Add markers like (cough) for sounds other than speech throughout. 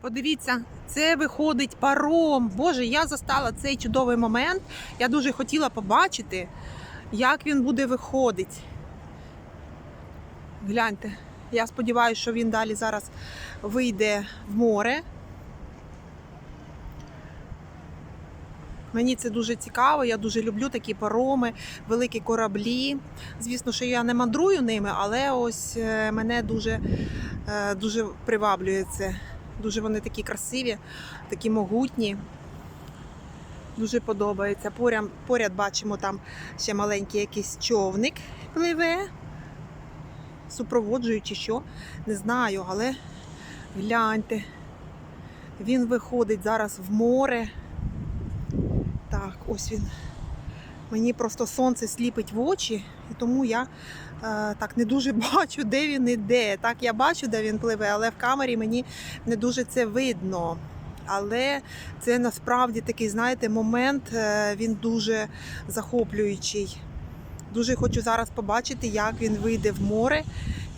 Подивіться, це виходить паром. Боже, я застала цей чудовий момент. Я дуже хотіла побачити, як він буде виходити. Гляньте, я сподіваюся, що він далі зараз вийде в море. Мені це дуже цікаво, я дуже люблю такі пароми, великі кораблі. Звісно, що я не мандрую ними, але ось е, мене дуже, е, дуже приваблює це. Дуже вони такі красиві, такі могутні. Дуже подобається. Поряд, поряд бачимо там ще маленький якийсь човник пливе. Супроводжуючи що, не знаю, але гляньте. Він виходить зараз в море. Так, ось він. Мені просто сонце сліпить в очі, і тому я е, так не дуже (laughs) бачу, де він іде. Так, я бачу, де він пливе, але в камері мені не дуже це видно. Але це насправді такий, знаєте, момент, е, він дуже захоплюючий. Дуже хочу зараз побачити, як він вийде в море.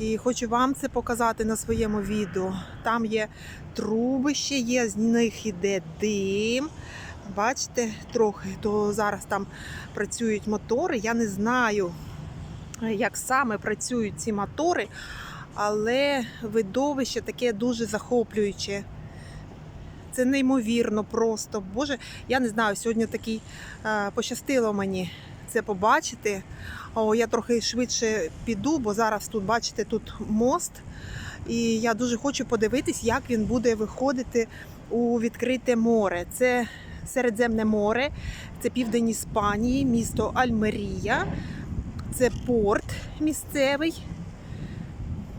І хочу вам це показати на своєму відео. Там є трубище, є, з них іде дим. Бачите, трохи, то зараз там працюють мотори. Я не знаю, як саме працюють ці мотори, але видовище таке дуже захоплююче. Це неймовірно просто. Боже, я не знаю, сьогодні такий е, пощастило мені це побачити. О, я трохи швидше піду, бо зараз тут, бачите, тут мост. І я дуже хочу подивитись, як він буде виходити у відкрите море. Це Середземне море, це південь Іспанії, місто Альмерія, це порт місцевий.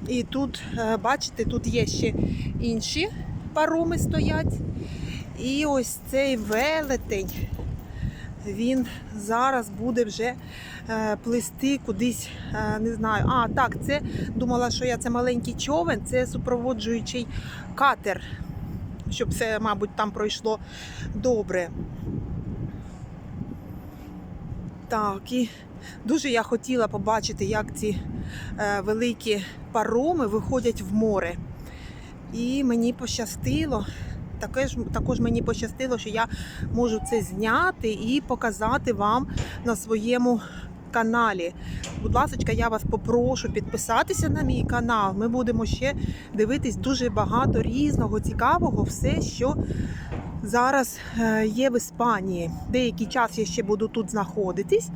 І тут, е, бачите, тут є ще інші пароми стоять. І ось цей велетень, він зараз буде вже е, плисти кудись, е, не знаю. А, так, це думала, що я це маленький човен, це супроводжуючий катер, щоб все, мабуть, там пройшло добре. Так, і дуже я хотіла побачити, як ці е, великі пароми виходять в море. І мені пощастило. Також, також мені пощастило, що я можу це зняти і показати вам на своєму каналі. Будь ласка, я вас попрошу підписатися на мій канал. Ми будемо ще дивитись дуже багато різного, цікавого, все, що зараз е, є в Іспанії. Деякий час я ще буду тут знаходитись,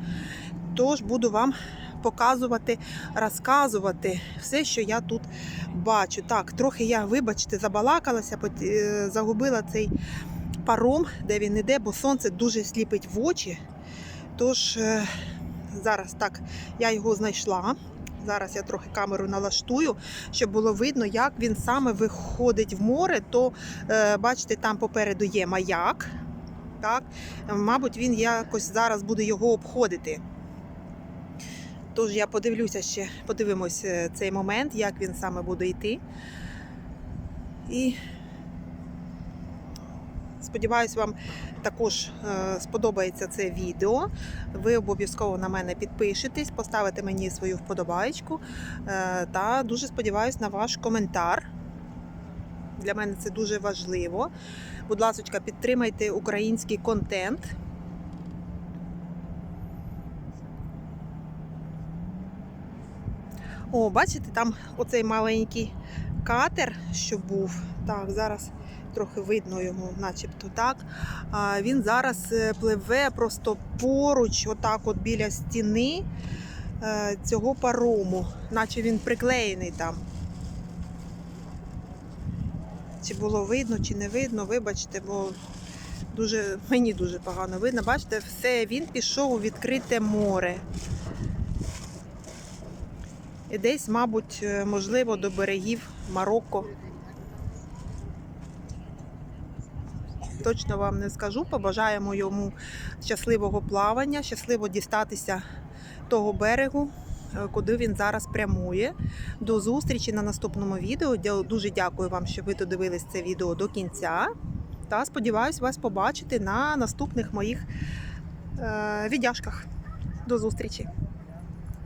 тож буду вам показувати, розказувати все, що я тут бачу. Так, трохи я, вибачте, забалакалася, е, загубила цей паром, де він іде, бо сонце дуже сліпить в очі. Тож е, зараз так, я його знайшла. Зараз я трохи камеру налаштую, щоб було видно, як він саме виходить в море. То е, бачите, там попереду є маяк. Так, мабуть, він якось зараз буде його обходити. Тож я подивлюся ще, подивимось е, цей момент, як він саме буде йти. І сподіваюсь, вам також е, сподобається це відео. Ви обов'язково на мене підпишетесь, поставите мені свою вподобайку. Е, Та дуже сподіваюсь на ваш коментар. Для мене це дуже важливо. Будь ласка, підтримайте український контент. О, бачите, там оцей маленький катер, що був. Так, зараз трохи видно його, начебто так. А, він зараз е, пливе просто поруч, отак, от біля стіни е, цього парому, наче він приклеєний там. Чи було видно, чи не видно, вибачте, бо дуже, мені дуже погано видно. Бачите, все, він пішов у відкрите море. І десь, мабуть, е, можливо, до берегів Марокко. Точно вам не скажу. Побажаємо йому щасливого плавання, щасливо дістатися того берегу, е, куди він зараз прямує. До зустрічі на наступному відео. Дуже дякую вам, що ви додивились це відео до кінця. Та сподіваюсь вас побачити на наступних моїх е, віддяжках. До зустрічі!